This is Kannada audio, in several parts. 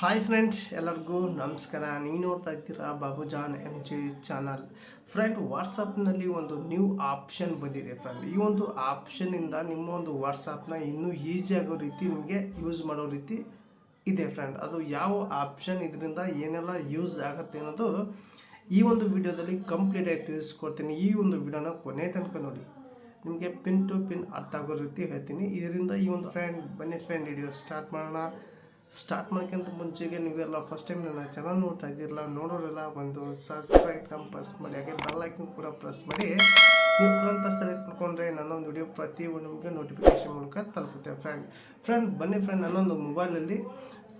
ಹಾಯ್ ಫ್ರೆಂಡ್ಸ್ ಎಲ್ಲರಿಗೂ ನಮಸ್ಕಾರ. ನೀವು ನೋಡ್ತಾ ಇದ್ದೀರಾ Babujan M G channel friend ವಾಟ್ಸಪ್ನಲ್ಲಿ ಒಂದು ನ್ಯೂ ಆಪ್ಷನ್ ಬಂದಿದೆ ಫ್ರೆಂಡ್ ಈ ಒಂದು ಆಪ್ಷನಿಂದ ನಿಮ್ಮ ಒಂದು ವಾಟ್ಸಪ್ನ ಇನ್ನೂ ಈಸಿ ಆಗೋ ರೀತಿ ನಿಮಗೆ ಯೂಸ್ ಮಾಡೋ ರೀತಿ ಇದೆ ಫ್ರೆಂಡ್ ಅದು ಯಾವ ಆಪ್ಷನ್ ಇದರಿಂದ ಏನೆಲ್ಲ ಯೂಸ್ ಆಗುತ್ತೆ ಅನ್ನೋದು ಈ ಒಂದು ವಿಡಿಯೋದಲ್ಲಿ ಕಂಪ್ಲೀಟಾಗಿ ತಿಳಿಸ್ಕೊಡ್ತೀನಿ. ಈ ಒಂದು ವಿಡಿಯೋನ ಕೊನೆ ತನಕ ನೋಡಿ. ನಿಮಗೆ ಪಿನ್ ಟು ಪಿನ್ ಅರ್ಥ ಆಗೋ ರೀತಿ ಹೇಳ್ತೀನಿ. ಇದರಿಂದ ಈ ಒಂದು ಫ್ರೆಂಡ್ ಬನ್ನಿ ಫ್ರೆಂಡ್ ವಿಡಿಯೋ ಸ್ಟಾರ್ಟ್ ಮಾಡೋಣ. ಸ್ಟಾರ್ಟ್ ಮಾಡೋಕ್ಕಿಂತ ಮುಂಚೆಗೆ ನೀವೆಲ್ಲ ಫಸ್ಟ್ ಟೈಮ್ ನನ್ನ ಚಾನಲ್ ನೋಡ್ತಾ ಇದ್ದೀರಲ್ಲ, ನೋಡೋರೆಲ್ಲ ಒಂದು ಸಬ್ಸ್ಕ್ರೈಬ್ ಕಮ್ ಪ್ರೆಸ್ ಮಾಡಿ, ಹಾಗೆ ಬೆಲ್ ಐಕನ್ ಕೂಡ ಪ್ರೆಸ್ ಮಾಡಿ, ನೀವು ಅಂತ ಸೆಲೆಕ್ಟ್ ಮಾಡ್ಕೊಂಡ್ರೆ ನನ್ನೊಂದು ವಿಡಿಯೋ ಪ್ರತಿ ನಿಮಗೆ ನೋಟಿಫಿಕೇಶನ್ ಮೂಲಕ ತಲುಪುತ್ತೆ ಫ್ರೆಂಡ್ ಫ್ರೆಂಡ್ ಬನ್ನಿ ಫ್ರೆಂಡ್ ನನ್ನೊಂದು ಮೊಬೈಲಲ್ಲಿ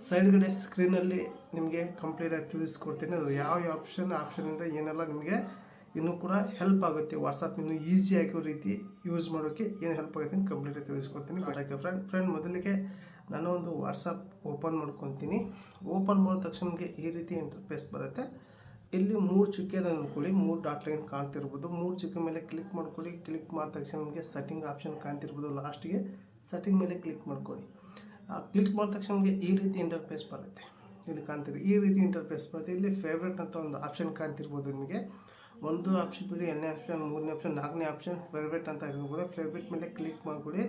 ಸೈಡ್ಗಡೆ ಸ್ಕ್ರೀನಲ್ಲಿ ನಿಮಗೆ ಕಂಪ್ಲೀಟಾಗಿ ತಿಳಿಸ್ಕೊಡ್ತೀನಿ. ಅದು ಯಾವ ಯಾವ ಆಪ್ಷನ್ ಆಪ್ಷನಿಂದ ಏನೆಲ್ಲ ನಿಮಗೆ ಇನ್ನೂ ಕೂಡ ಹೆಲ್ಪ್ ಆಗುತ್ತೆ. ವಾಟ್ಸಪ್ ಇನ್ನೂ ಈಸಿ ಆಗೋ ರೀತಿ ಯೂಸ್ ಮಾಡೋಕ್ಕೆ ಏನು ಹೆಲ್ಪ್ ಆಗುತ್ತೆ ಕಂಪ್ಲೀಟಾಗಿ ತಿಳಿಸ್ಕೊಡ್ತೀನಿ. ಬಟ್ ಫ್ರೆಂಡ್ ಫ್ರೆಂಡ್ ಮೊದಲಿಗೆ ನಾನು ಒಂದು ವಾಟ್ಸಪ್ ಓಪನ್ ಮಾಡ್ಕೊತೀನಿ. ಓಪನ್ ಮಾಡಿದ ತಕ್ಷಣ ನಿಮಗೆ ಈ ರೀತಿ ಇಂಟರ್ಫೇಸ್ ಬರುತ್ತೆ. ಇಲ್ಲಿ ಮೂರು ಚುಕ್ಕೆ ಅಂದ್ಕೊಳ್ಳಿ ಮೂರು ಡಾಟ್ ಲೈನ್ ಕಾಣ್ತಿರ್ಬೋದು. ಮೂರು ಚುಕ್ಕೆ ಮೇಲೆ ಕ್ಲಿಕ್ ಮಾಡ್ಕೊಳ್ಳಿ. ಕ್ಲಿಕ್ ಮಾಡಿದ ತಕ್ಷಣ ನಿಮಗೆ ಸೆಟ್ಟಿಂಗ್ ಆಪ್ಷನ್ ಕಾಣ್ತಿರ್ಬೋದು ಲಾಸ್ಟಿಗೆ ಸೆಟ್ಟಿಂಗ್ ಮೇಲೆ ಕ್ಲಿಕ್ ಮಾಡ್ಕೊಳ್ಳಿ. ಕ್ಲಿಕ್ ಮಾಡಿದ ತಕ್ಷಣ ನಿಮಗೆ ಈ ರೀತಿ ಇಂಟರ್ಫೇಸ್ ಬರುತ್ತೆ. ಇಲ್ಲಿ ಕಾಣ್ತಿದೆ. ಈ ರೀತಿ ಇಂಟರ್ಫೇಸ್ ಬರುತ್ತೆ. ಇಲ್ಲಿ ಫೇವ್ರೇಟ್ ಅಂತ ಒಂದು ಆಪ್ಷನ್ ಕಾಣ್ತಿರ್ಬೋದು ನಿಮಗೆ. ಒಂದು ಆಪ್ಷನ್ ಬಿಡಿ, ಎರಡನೇ ಆಪ್ಷನ್ ಮೂರನೇ ಆಪ್ಷನ್ ನಾಲ್ಕನೇ ಆಪ್ಷನ್ ಫೇವ್ರೇಟ್ ಅಂತ ಇರ್ಬೋದು. ಫೇವ್ರೇಟ್ ಮೇಲೆ ಕ್ಲಿಕ್ ಮಾಡ್ಕೊಳ್ಳಿ.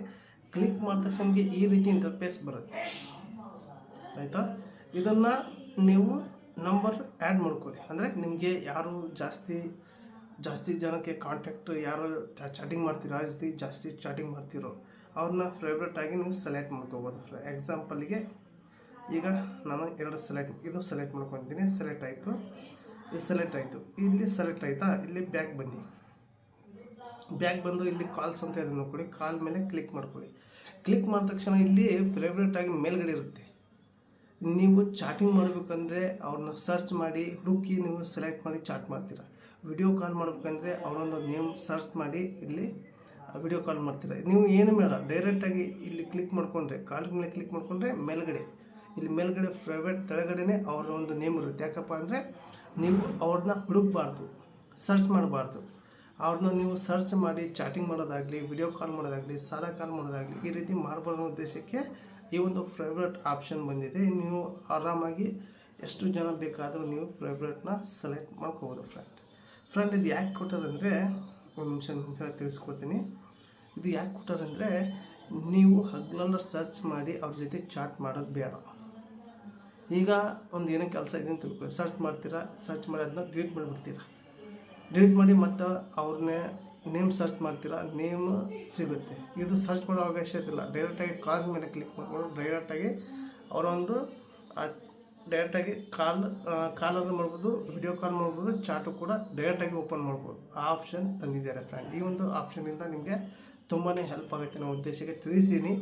ಕ್ಲಿಕ್ ಮಾಡಿದ ತಕ್ಷಣ ಈ ರೀತಿ ಇಂಟರ್ಫೇಸ್ ಬರುತ್ತೆ. ಆಯಿತಾ? ಇದನ್ನು ನೀವು ನಂಬರ್ ಆ್ಯಡ್ ಮಾಡ್ಕೊಳ್ಳಿ ಅಂದರೆ ನಿಮಗೆ ಯಾರು ಜಾಸ್ತಿ ಜಾಸ್ತಿ ಜನಕ್ಕೆ ಕಾಂಟ್ಯಾಕ್ಟ್ ಯಾರು ಚಾಟಿಂಗ್ ಮಾಡ್ತೀರೋ, ಜಾಸ್ತಿ ಜಾಸ್ತಿ ಚಾಟಿಂಗ್ ಮಾಡ್ತಿರೋ, ಅವ್ರನ್ನ ಫೇವ್ರೇಟ್ ಆಗಿ ನೀವು ಸೆಲೆಕ್ಟ್ ಮಾಡ್ಕೋಬೋದು. ಎಕ್ಸಾಂಪಲ್ಗೆ ಈಗ ನಾನು ಎರಡು ಸೆಲೆಕ್ಟ್ ಇದು ಸೆಲೆಕ್ಟ್ ಮಾಡ್ಕೊತೀನಿ ಸೆಲೆಕ್ಟ್ ಆಯಿತು. ಇದು ಸೆಲೆಕ್ಟ್ ಆಯಿತು. ಇಲ್ಲಿ ಸೆಲೆಕ್ಟ್ ಆಯಿತಾ? ಇಲ್ಲಿ ಬ್ಯಾಕ್ ಬನ್ನಿ. ಬ್ಯಾಕ್ ಬಂದು ಇಲ್ಲಿ ಕಾಲ್ಸ್ ಅಂತ ಇದೆ ನೋಡ್ಕೊಳ್ಳಿ. ಕಾಲ್ ಮೇಲೆ ಕ್ಲಿಕ್ ಮಾಡ್ಕೊಳ್ಳಿ. ಕ್ಲಿಕ್ ಮಾಡಿದ ತಕ್ಷಣ ಇಲ್ಲಿ ಫೇವ್ರೇಟ್ ಆಗಿ ಮೇಲ್ಗಡೆ ಇರುತ್ತೆ. ನೀವು ಚಾಟಿಂಗ್ ಮಾಡಬೇಕಂದ್ರೆ ಅವ್ರನ್ನ ಸರ್ಚ್ ಮಾಡಿ, ಹುಡುಕಿ ನೀವು ಸೆಲೆಕ್ಟ್ ಮಾಡಿ ಚಾಟ್ ಮಾಡ್ತೀರಾ. ವಿಡಿಯೋ ಕಾಲ್ ಮಾಡಬೇಕಂದ್ರೆ ಅವರೊಂದು ನೇಮ್ ಸರ್ಚ್ ಮಾಡಿ ಇಲ್ಲಿ ವಿಡಿಯೋ ಕಾಲ್ ಮಾಡ್ತೀರಾ. ನೀವು ಏನು ಬೇಡ ಡೈರೆಕ್ಟಾಗಿ ಇಲ್ಲಿ ಕ್ಲಿಕ್ ಮಾಡಿಕೊಂಡ್ರೆ ಕಾಲ್ ಮೇಲೆ ಕ್ಲಿಕ್ ಮಾಡಿಕೊಂಡ್ರೆ ಮೇಲ್ಗಡೆ, ಇಲ್ಲಿ ಮೇಲ್ಗಡೆ ಪ್ರೈವೇಟ್ ಕೆಳಗಡೆನೇ ಅವ್ರ ಒಂದು ನೇಮ್ ಇರುತ್ತೆ. ಯಾಕಪ್ಪ ಅಂದರೆ ನೀವು ಅವ್ರನ್ನ ಹುಡುಕಬಾರ್ದು ಸರ್ಚ್ ಮಾಡಬಾರ್ದು. ಅವ್ರನ್ನ ನೀವು ಸರ್ಚ್ ಮಾಡಿ ಚಾಟಿಂಗ್ ಮಾಡೋದಾಗಲಿ ವಿಡಿಯೋ ಕಾಲ್ ಮಾಡೋದಾಗಲಿ, ಸಾಲ ಕಾಲ್ ಮಾಡೋದಾಗಲಿ, ಈ ರೀತಿ ಮಾಡಬಾರ್ದು ಉದ್ದೇಶಕ್ಕೆ ಈ ಒಂದು ಫೇವ್ರೇಟ್ ಆಪ್ಷನ್ ಬಂದಿದೆ. ನೀವು ಆರಾಮಾಗಿ ಎಷ್ಟು ಜನ ಬೇಕಾದರೂ ನೀವು ಫೇವ್ರೇಟ್ನ ಸೆಲೆಕ್ಟ್ ಮಾಡ್ಕೋಬೋದು ಫ್ರೆಂಡ್ ಫ್ರೆಂಡ್ ಇದು ಯಾಕೆ ಕೊಟ್ಟಾರಂದರೆ ಒಂದು ನಿಮಿಷ ನಿಮಿಷ ತಿಳಿಸ್ಕೊಡ್ತೀನಿ. ಇದು ಯಾಕೆ ಕೊಟ್ಟಾರಂದರೆ ನೀವು ಹಗ್ಲಲ್ಲ ಸರ್ಚ್ ಮಾಡಿ ಅವ್ರ ಜೊತೆ ಚಾಟ್ ಮಾಡೋದು ಬೇಡ. ಈಗ ಒಂದು ಏನೋ ಕೆಲಸ ಇದೆ ಅಂತ ತಿಳ್ಕೊಳ್ಳಿ. ಸರ್ಚ್ ಮಾಡ್ತೀರಾ? ಸರ್ಚ್ ಮಾಡಿ ಅದನ್ನ ಡಿಲೀಟ್ ಮಾಡಿಬಿಡ್ತೀರಾ? ಡಿಲೀಟ್ ಮಾಡಿ ಮತ್ತು ಅವ್ರನ್ನೇ ನೇಮ್ ಸರ್ಚ್ ಮಾಡ್ತೀರಾ ನೇಮ್ ಸಿಗುತ್ತೆ. ಇದು ಸರ್ಚ್ ಮಾಡೋ ಅವಕಾಶ ಇಲ್ಲ ಡೈರೆಕ್ಟಾಗಿ ಕಾಲ್ ಮೇಲೆ ಕ್ಲಿಕ್ ಮಾಡ್ಕೊಂಡು ಡೈರೆಕ್ಟಾಗಿ ಅವರೊಂದು ಡೈರೆಕ್ಟಾಗಿ ಕಾಲ್ ಕಾಲಲ್ಲಿ ಮಾಡ್ಬೋದು ವಿಡಿಯೋ ಕಾಲ್ ಮಾಡ್ಬೋದು ಚಾಟು ಕೂಡ ಡೈರೆಕ್ಟಾಗಿ ಓಪನ್ ಮಾಡ್ಬೋದು. ಆ ಆಪ್ಷನ್ ತಂದಿದ್ದಾರೆ ಫ್ರೆಂಡ್ ಈ ಒಂದು ಆಪ್ಷನಿಂದ ನಿಮಗೆ ತುಂಬಾ ಹೆಲ್ಪ್ ಆಗುತ್ತೆ ಅನ್ನೋ ಉದ್ದೇಶಕ್ಕೆ ತಿಳಿಸಿದ್ದೀನಿ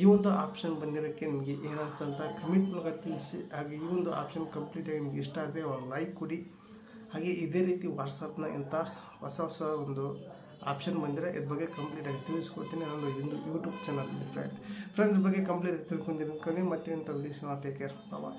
ಈ ಒಂದು ಆಪ್ಷನ್ ಬಂದಿರೋಕ್ಕೆ ನಿಮಗೆ ಏನಿಸ್ತಂತ ಕಮೆಂಟ್ ಮೂಲಕ ತಿಳಿಸಿ. ಹಾಗೆ ಈ ಒಂದು ಆಪ್ಷನ್ ಕಂಪ್ಲೀಟಾಗಿ ನಿಮಗೆ ಇಷ್ಟ ಆದರೆ ಒಂದು ಲೈಕ್ ಕೊಡಿ. ಹಾಗೆ ಇದೇ ರೀತಿ ವಾಟ್ಸಪ್ನ ಇಂಥ ಹೊಸ ಹೊಸ ಒಂದು ಆಪ್ಷನ್ ಬಂದಿರೋ ಇದ್ರ ಬಗ್ಗೆ ಕಂಪ್ಲೀಟಾಗಿ ತಿಳಿಸ್ಕೊಡ್ತೀನಿ. ನಾನು ಇಂದು ಯೂಟ್ಯೂಬ್ ಚಾನಲ್ ಫ್ರೆಂಡ್ ಫ್ರೆಂಡ್ಸ್ ಬಗ್ಗೆ ಕಂಪ್ಲೀಟ್ ತಿಳ್ಕೊಂಡಿದ್ದೀನಿ ಮತ್ತೆ ಇಂಥ ಉದ್ದೇಶ ಟೇಕ್ ಕೇರ್ ಬಾಯ್